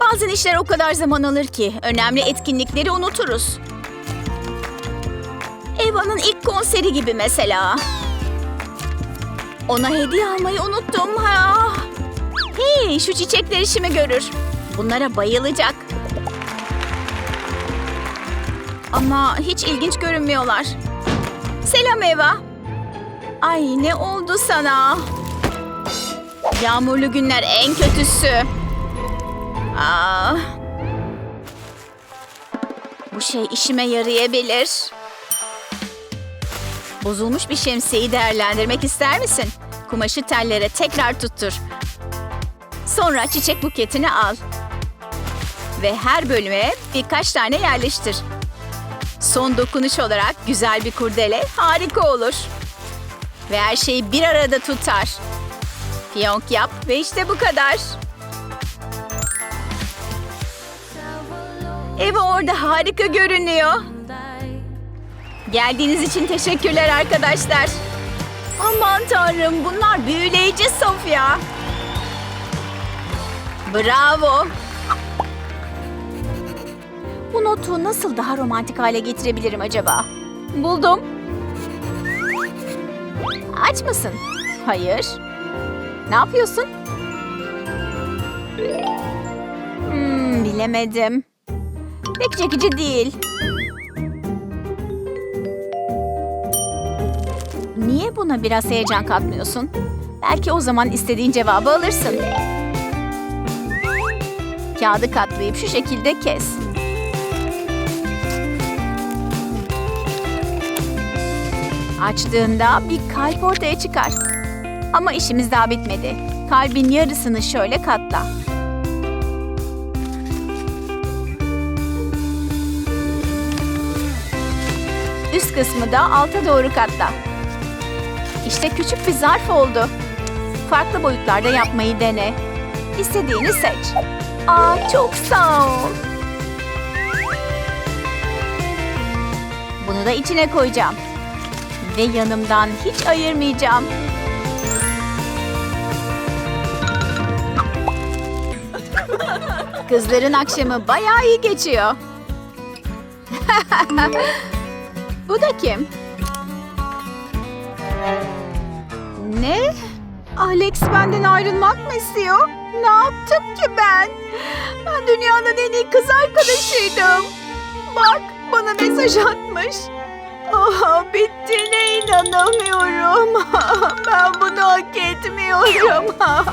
Bazen işler o kadar zaman alır ki önemli etkinlikleri unuturuz. Eva'nın ilk konseri gibi mesela. Ona hediye almayı unuttum. Ha. Hey, şu çiçekler işimi görür. Bunlara bayılacak. Ama hiç ilginç görünmüyorlar. Selam Eva. Ay ne oldu sana? Yağmurlu günler en kötüsü. Aa. Bu şey işime yarayabilir. Bozulmuş bir şemsiyeyi değerlendirmek ister misin? Kumaşı tellere tekrar tuttur. Sonra çiçek buketini al. Ve her bölüme birkaç tane yerleştir. Son dokunuş olarak güzel bir kurdele harika olur. Ve her şeyi bir arada tutar. Fiyonk yap ve işte bu kadar. Ev orada harika görünüyor. Geldiğiniz için teşekkürler arkadaşlar. Aman tanrım bunlar büyüleyici Sofya. Bravo. Bu notu nasıl daha romantik hale getirebilirim acaba? Buldum. Aç mısın? Hayır. Ne yapıyorsun? Hmm, bilemedim. Pek çekici değil. Niye buna biraz heyecan katmıyorsun? Belki o zaman istediğin cevabı alırsın. Kağıdı katlayıp şu şekilde kes. Açtığında bir kalp ortaya çıkar. Ama işimiz daha bitmedi. Kalbin yarısını şöyle katla. Üst kısmı da alta doğru katla. İşte küçük bir zarf oldu. Farklı boyutlarda yapmayı dene. İstediğini seç. Aa çok sağ ol. Bunu da içine koyacağım. Ve yanımdan hiç ayırmayacağım. Kızların akşamı bayağı iyi geçiyor. Bu da kim? Ne? Alex benden ayrılmak mı istiyor? Ne yaptım ki ben? Ben dünyanın en iyi kız arkadaşıydım. Bak bana mesaj atmış. Oh, bittiğine inanamıyorum. ben bunu hak etmiyorum. Aa,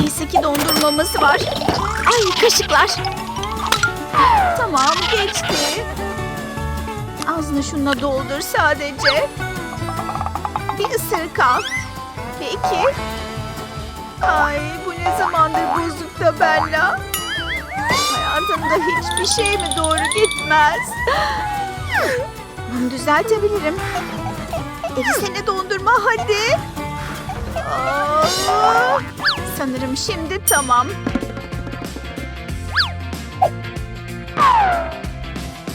neyse ki dondurmamız var. Ay kaşıklar. Tamam geçti. Ağzını şununla doldur sadece. Bir ısırık al. Peki. Ay bu ne zamandır bozukta Bella? Hayatımda hiçbir şey mi doğru gitmez? Bunu düzeltebilirim. Elisene dondurma hadi. Aa, sanırım şimdi tamam.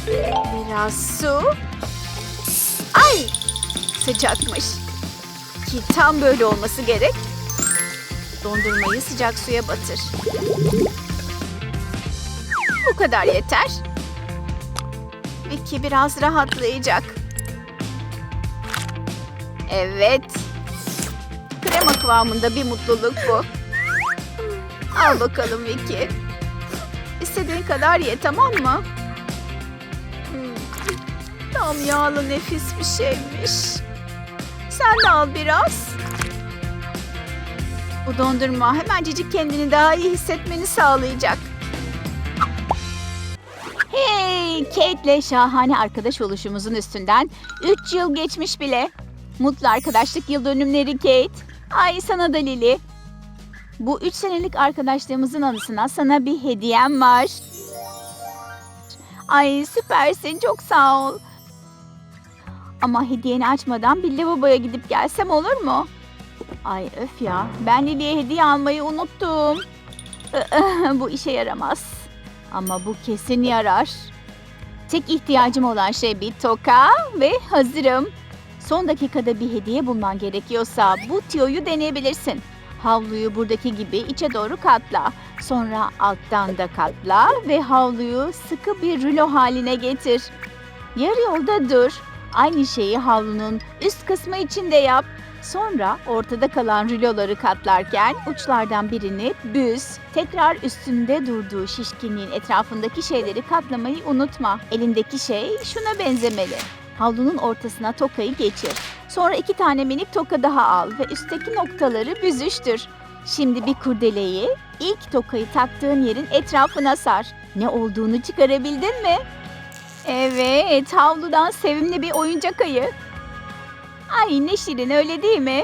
Biraz su. Ay! Sıcakmış. Ki tam böyle olması gerek. Dondurmayı sıcak suya batır. Bu kadar yeter. Vicky biraz rahatlayacak. Evet. Krema kıvamında bir mutluluk bu. Al bakalım Vicky. İstediğin kadar ye tamam mı? Tam yağlı nefis bir şeymiş. Sen de al biraz. Bu dondurma hemencecik kendini daha iyi hissetmeni sağlayacak. Hey, Kate'le şahane arkadaş oluşumuzun üstünden 3 yıl geçmiş bile. Mutlu arkadaşlık yıl dönümleri Kate. Ay sana da Lili. Bu 3 senelik arkadaşlığımızın anısına sana bir hediyem var. Ay süpersin çok sağ ol. Ama hediyeni açmadan bir lavaboya gidip gelsem olur mu? Ay öf ya ben Lili'ye hediye almayı unuttum. Bu işe yaramaz. Ama bu kesin yarar. Tek ihtiyacım olan şey bir toka ve hazırım. Son dakikada bir hediye bulman gerekiyorsa bu tiyoyu deneyebilirsin. Havluyu buradaki gibi içe doğru katla. Sonra alttan da katla ve havluyu sıkı bir rulo haline getir. Yarı yolda dur. Aynı şeyi havlunun üst kısmı için de yap. Sonra ortada kalan ruloları katlarken uçlardan birini büz. Tekrar üstünde durduğu şişkinliğin etrafındaki şeyleri katlamayı unutma. Elindeki şey şuna benzemeli. Havlunun ortasına tokayı geçir. Sonra iki tane minik toka daha al ve üstteki noktaları büzüştür. Şimdi bir kurdeleyi ilk tokayı taktığın yerin etrafına sar. Ne olduğunu çıkarabildin mi? Evet, havludan sevimli bir oyuncak ayı. Ay ne şirin öyle değil mi?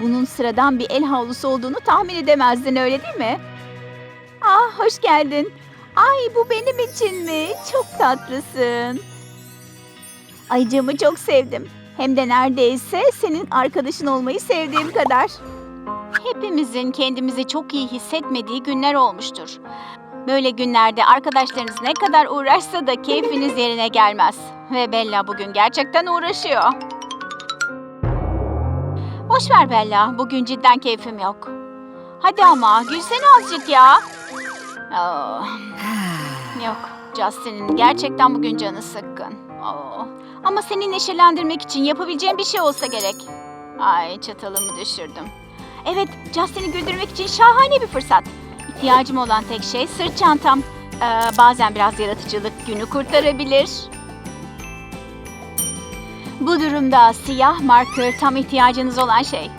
Bunun sıradan bir el havlusu olduğunu tahmin edemezdin öyle değil mi? Ah hoş geldin. Ay bu benim için mi? Çok tatlısın. Ayıcığımı çok sevdim. Hem de neredeyse senin arkadaşın olmayı sevdiğim kadar. Hepimizin kendimizi çok iyi hissetmediği günler olmuştur. Böyle günlerde arkadaşlarınız ne kadar uğraşsa da keyfiniz yerine gelmez. Ve Bella bugün gerçekten uğraşıyor. Boş ver Bella, bugün cidden keyfim yok. Hadi ama gülsene azıcık ya. Oh. Yok, Justin'in gerçekten bugün canı sıkkın. Oh. Ama seni neşelendirmek için yapabileceğim bir şey olsa gerek. Ay çatalımı düşürdüm. Evet, Justin'i güldürmek için şahane bir fırsat. İhtiyacım olan tek şey sırt çantam. Ee, bazen biraz yaratıcılık günü kurtarabilir. Bu durumda siyah marker tam ihtiyacınız olan şey.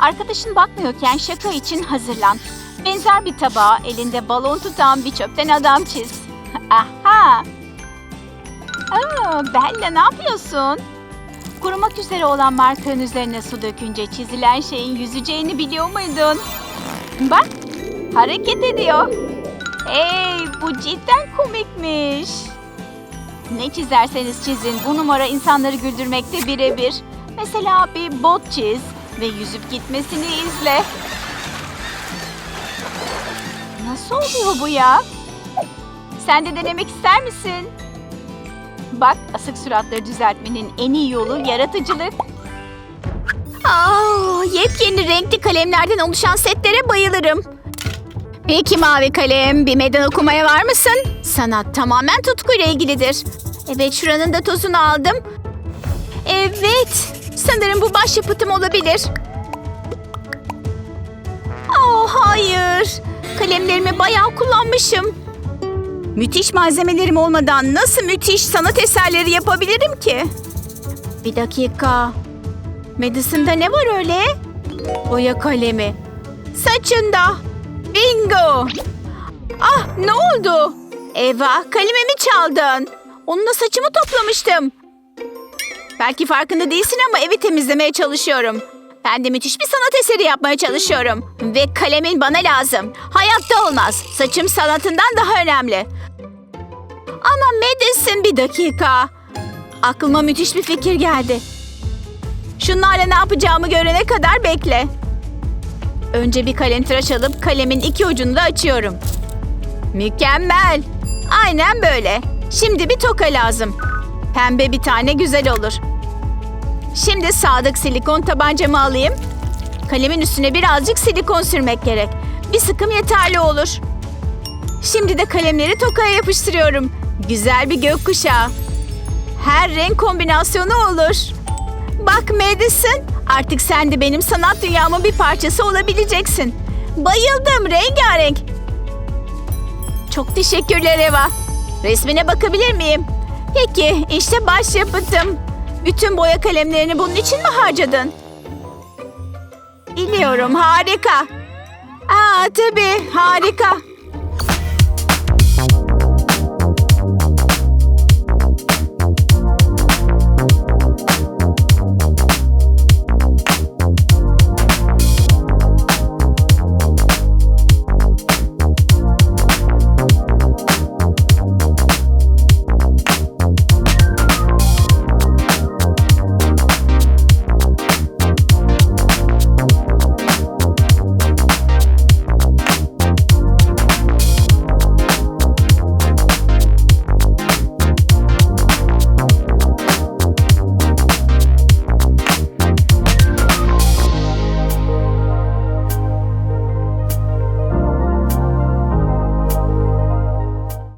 Arkadaşın bakmıyorken şaka için hazırlan. Benzer bir tabağa elinde balon tutan bir çöpten adam çiz. Aha! Aa, Bella ne yapıyorsun? Kurumak üzere olan markanın üzerine su dökünce çizilen şeyin yüzeceğini biliyor muydun? Bak, hareket ediyor. Hey, bu cidden komikmiş. Ne çizerseniz çizin, bu numara insanları güldürmekte birebir. Mesela bir bot çiz ve yüzüp gitmesini izle. Nasıl oluyor bu ya? Sen de denemek ister misin? Bak, asık suratları düzeltmenin en iyi yolu yaratıcılık. Aa, yepyeni renkli kalemlerden oluşan setlere bayılırım. Peki mavi kalem, bir meydan okumaya var mısın? Sanat tamamen tutkuyla ilgilidir. Evet, şuranın da tozunu aldım. Evet, sanırım bu başyapıtım olabilir. Oh hayır, kalemlerimi bayağı kullanmışım. Müthiş malzemelerim olmadan nasıl müthiş sanat eserleri yapabilirim ki? Bir dakika. Madison'da ne var öyle? Boya kalemi. Saçında. Bingo. Ah ne oldu? Eva kalemimi çaldın. Onunla saçımı toplamıştım. Belki farkında değilsin ama evi temizlemeye çalışıyorum. Ben de müthiş bir sanat eseri yapmaya çalışıyorum. Ve kalemin bana lazım. Hayatta olmaz. Saçım sanatından daha önemli. Ama Madison bir dakika. Aklıma müthiş bir fikir geldi. Şunlarla ne yapacağımı görene kadar bekle. Önce bir kalem tıraş alıp kalemin iki ucunu da açıyorum. Mükemmel. Aynen böyle. Şimdi bir toka lazım. Pembe bir tane güzel olur. Şimdi sadık silikon tabancamı alayım. Kalemin üstüne birazcık silikon sürmek gerek. Bir sıkım yeterli olur. Şimdi de kalemleri tokaya yapıştırıyorum. Güzel bir gökkuşağı. Her renk kombinasyonu olur. Bak Madison, artık sen de benim sanat dünyamın bir parçası olabileceksin. Bayıldım, rengarenk. Çok teşekkürler Eva. Resmine bakabilir miyim? Peki, işte başyapıtım. Bütün boya kalemlerini bunun için mi harcadın? Biliyorum, harika. Aa, tabii, harika.